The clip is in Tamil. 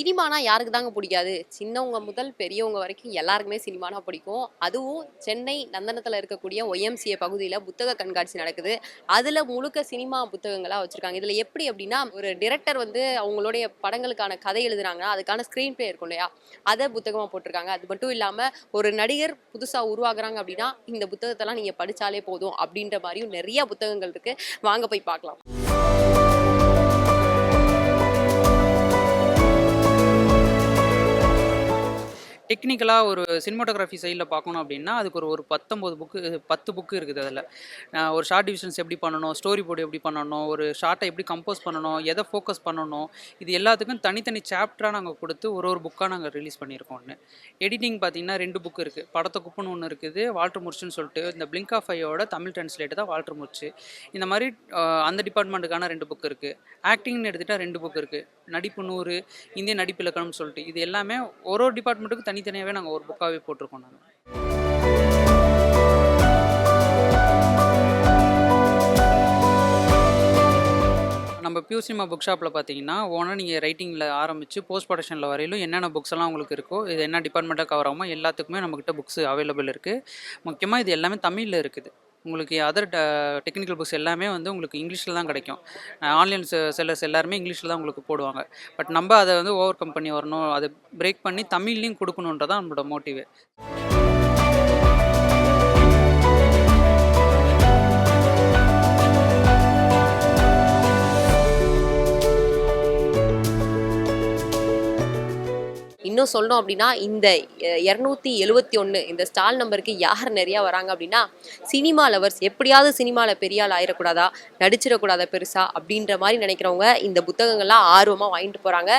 சினிமானா யாருக்கு தாங்க பிடிக்காது? சின்னவங்க முதல் பெரியவங்க வரைக்கும் எல்லாருக்குமே சினிமானா பிடிக்கும். அதுவும் சென்னை நந்தனத்தில் இருக்கக்கூடிய ஒய்எம்சிஏ பகுதியில் புத்தக கண்காட்சி நடக்குது. அதில் முழுக்க சினிமா புத்தகங்களாக வச்சுருக்காங்க. இதில் எப்படி அப்படின்னா ஒரு டிரெக்டர் வந்து அவங்களுடைய படங்களுக்கான கதை எழுதுனாங்கன்னா அதுக்கான ஸ்க்ரீன் பிளே இருக்கும் இல்லையா? அதை புத்தகமாக போட்டிருக்காங்க. அது மட்டும் இல்லாமல் ஒரு நடிகர் புதுசாக உருவாகுறாங்க அப்படின்னா இந்த புத்தகத்தெல்லாம் நீங்கள் படித்தாலே போதும் அப்படின்ற மாதிரியும் நிறைய புத்தகங்கள் இருக்குது வாங்க போய் பார்க்கலாம். டெக்னிக்கலாக ஒரு சினிமாட்டோகிராஃபி சைடில் பார்க்கணும் அப்படின்னா அதுக்கு ஒரு ஒரு பத்தொம்போது புக்கு பத்து புக்கு இருக்குது அதில். ஒரு ஷார்ட் டிவிஷன்ஸ் எப்படி பண்ணணும் ஸ்டோரி போர்டு எப்படி பண்ணணும் ஒரு ஷார்ட்டை எப்படி கம்போஸ் பண்ணணும் எதை ஃபோக்கஸ் பண்ணணும் இது எல்லாத்துக்கும் தனித்தனி சாப்டராக நாங்கள் கொடுத்து ஒரு ஒரு புக்காக நாங்கள் ரிலீஸ் பண்ணியிருக்கோம் ஒன்று எடிட்டிங் பார்த்தீங்கன்னா ரெண்டு புக் இருக்குது படத்தை குப்புன்னு ஒன்று இருக்குது வால்ட்ரு முர்ச்சுன்னு சொல்லிட்டு இந்த பிளிங்க் ஆஃப் ஐயோட தமிழ் ட்ரான்ஸ்லேட் தான் வால்ட்ரு முர்ச்சு. இந்த மாதிரி அந்த டிபார்ட்மெண்ட்டுக்கான ரெண்டு புக் இருக்குது ஆக்டிங்னு எடுத்துகிட்டா ரெண்டு புக் இருக்குது நடிப்பு நூறு இந்திய நடிப்பு இலக்கணம்னு சொல்லிட்டு இது எல்லாமே ஒரு ஒரு டிபார்ட்மெண்ட்டுக்கு தனித்தனியாகவே நாங்கள் ஒரு புக்காகவே போட்டிருக்கோம் நாங்கள் நம்ம பியூ சினிமா புக் ஷாப்பில் பார்த்தீங்கன்னா ஓனாக நீங்கள் ரைட்டிங்கில் ஆரம்பித்து போஸ்ட் ப்ரொடக்ஷனில் வரையிலும் என்னென்ன புக்ஸ் எல்லாம் உங்களுக்கு இருக்கோ இது என்ன டிபார்ட்மெண்ட்டாக கவர் ஆகுமோ எல்லாத்துக்குமே நம்மக்கிட்ட புக்ஸ் அவைலபிள் இருக்குது முக்கியமாக இது எல்லாமே தமிழில் இருக்குது. உங்களுக்கு அதர் டெக்னிக்கல் புக்ஸ் எல்லாமே வந்து உங்களுக்கு இங்கிலீஷில் தான் கிடைக்கும். ஆன்லைன் செல்லர்ஸ் எல்லாருமே இங்கிலீஷில் தான் உங்களுக்கு போடுவாங்க. பட் நம்ம அதை வந்து ஓவர் கம் பண்ணி வரணும் அதை பிரேக் பண்ணி தமிழ்லையும் கொடுக்கணுன்றதான் நம்மளோட மோட்டிவ் இன்னும் சொல்லணும் அப்படின்னா இந்த இரநூத்தி எழுவத்தி ஒன்று இந்த ஸ்டால் நம்பருக்கு யார் நிறையா வராங்க அப்படின்னா சினிமா லவர்ஸ். எப்படியாவது சினிமாவில் பெரிய ஆள் ஆயிடக்கூடாதா நடிச்சிடக்கூடாதா பெருசா? அப்படின்ற மாதிரி நினைக்கிறவங்க இந்த புத்தகங்கள்லாம் ஆர்வமாக வாங்கிட்டு போகிறாங்க